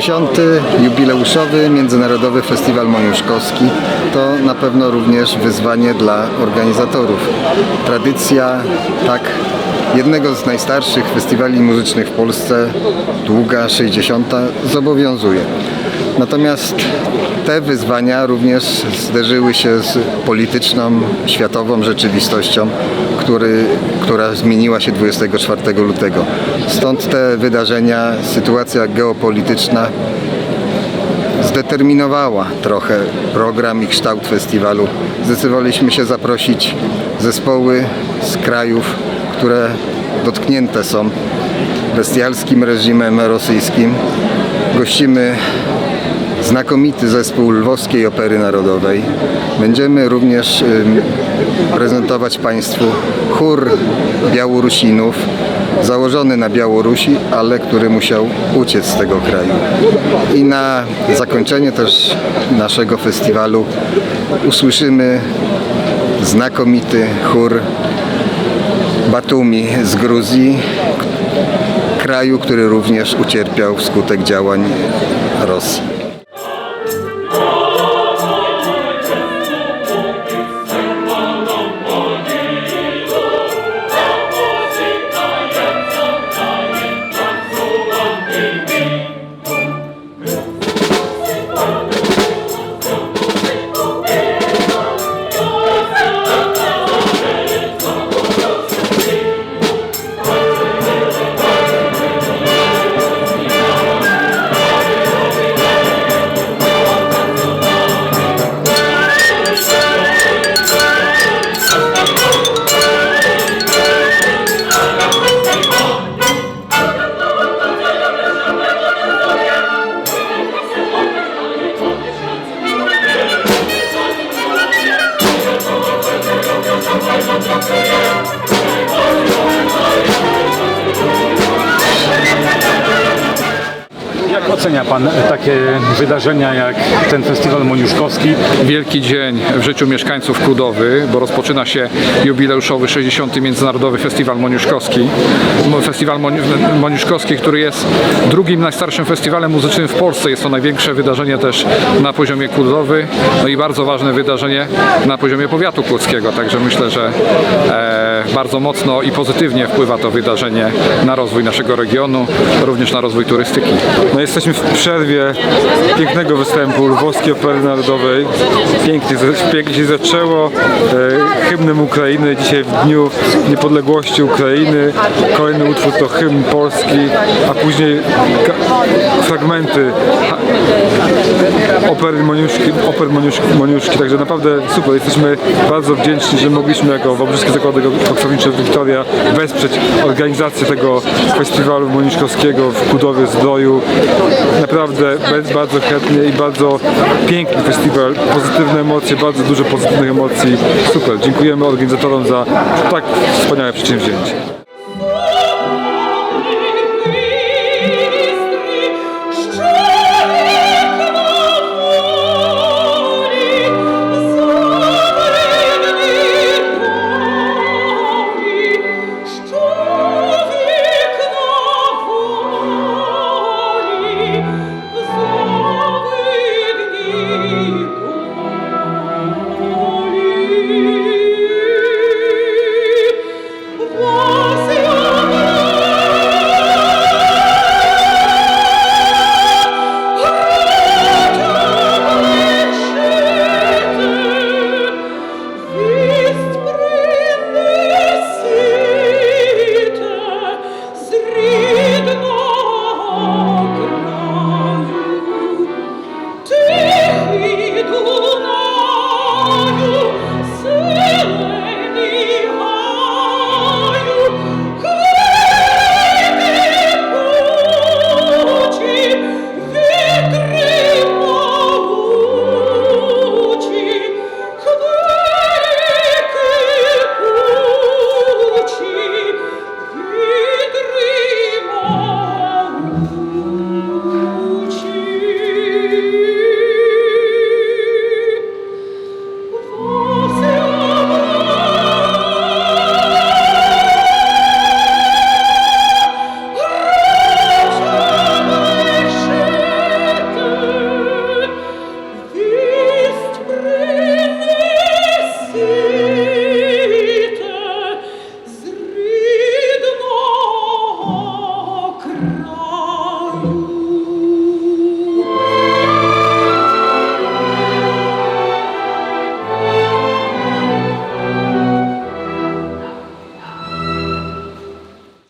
60. jubileuszowy Międzynarodowy Festiwal Moniuszkowski to na pewno również wyzwanie dla organizatorów. Tradycja tak jednego z najstarszych festiwali muzycznych w Polsce, długa 60. zobowiązuje. Natomiast te wyzwania również zderzyły się z polityczną, światową rzeczywistością, który, która zmieniła się 24 lutego. Stąd te wydarzenia, sytuacja geopolityczna zdeterminowała trochę program i kształt festiwalu. Zdecydowaliśmy się zaprosić zespoły z krajów, które dotknięte są bestialskim reżimem rosyjskim. Gościmy znakomity zespół Lwowskiej Opery Narodowej. Będziemy również prezentować Państwu chór Białorusinów, założony na Białorusi, ale który musiał uciec z tego kraju. I na zakończenie też naszego festiwalu usłyszymy znakomity chór Batumi z Gruzji, kraju, który również ucierpiał wskutek działań Rosji. Ocenia Pan takie wydarzenia jak ten festiwal moniuszkowski? Wielki dzień w życiu mieszkańców Kudowy, bo rozpoczyna się jubileuszowy 60. Międzynarodowy Festiwal Moniuszkowski. Mo- Festiwal Moni- Moniuszkowski, który jest drugim najstarszym festiwalem muzycznym w Polsce. Jest to największe wydarzenie też na poziomie Kudowy, no i bardzo ważne wydarzenie na poziomie powiatu kłodzkiego. Także myślę, że e, bardzo mocno i pozytywnie wpływa to wydarzenie na rozwój naszego regionu, również na rozwój turystyki. No jesteśmy w przerwie pięknego występu Lwowskiej Opery Narodowej. Pięknie, pięknie się zaczęło e, hymnem Ukrainy. Dzisiaj w Dniu Niepodległości Ukrainy. Kolejny utwór to hymn polski, a później fragmenty opery Moniuszki, oper Moniuszki, Moniuszki. Także naprawdę super. Jesteśmy bardzo wdzięczni, że mogliśmy jako Wałbrzyskie Zakłady Oksownicze Wiktoria wesprzeć organizację tego festiwalu moniuszkowskiego w Kudowie Zdroju. Naprawdę bardzo chętnie i bardzo piękny festiwal. Pozytywne emocje, bardzo dużo pozytywnych emocji. Super. Dziękujemy organizatorom za tak wspaniałe przedsięwzięcie.